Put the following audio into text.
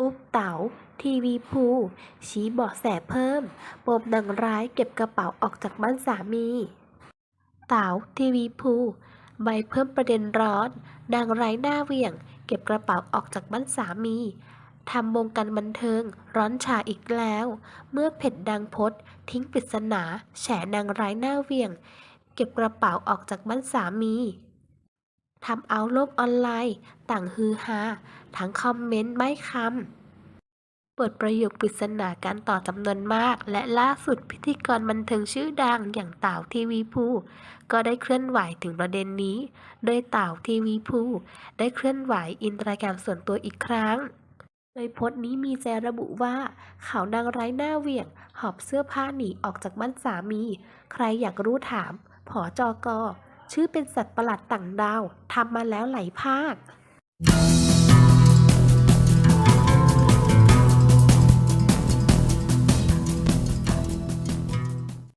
อุ๊บเต๋าทีวีภูชี้เบาะแสเพิ่ม ปมนางร้ายเก็บกระเป๋าออกจากบ้านสามี เต๋าทีวีภูใบเพิ่มประเด็นร้อน นางร้ายหน้าเวี่ยง เก็บกระเป๋าออกจากบ้านสามีทำวงการบันเทิงร้อนฉาอีกแล้ว เมื่อเพจดังพสต์ทิ้งปริศนา แฉนางร้ายหน้าเวียง เก็บกระเป๋าออกจากบ้านสามี ทำเอาโลกออนไลน์ ต่างฮือฮาทั้งคอมเมนต์ไม่คำเปิดประโยคปริศนาการต่อจำนวนมาก และล่าสุดพิธีกรบันเทิงชื่อดังอย่างเต่าทีวีภูก็ได้เคลื่อนไหวถึงประเด็นนี้ โดยเต่าทีวีภูได้เคลื่อนไหวอินสตาแกรมส่วนตัวอีกครั้งโดยโพสต์นี้มีใจระบุว่าข่าวนางร้ายหน้าเหวี่ยง หอบเสื้อผ้าหนีออกจากบ้านสามี ใครอยากรู้ถามผอจอกอ ชื่อเป็นสัตว์ประหลาดต่างดาวทำมาแล้วหลายภาค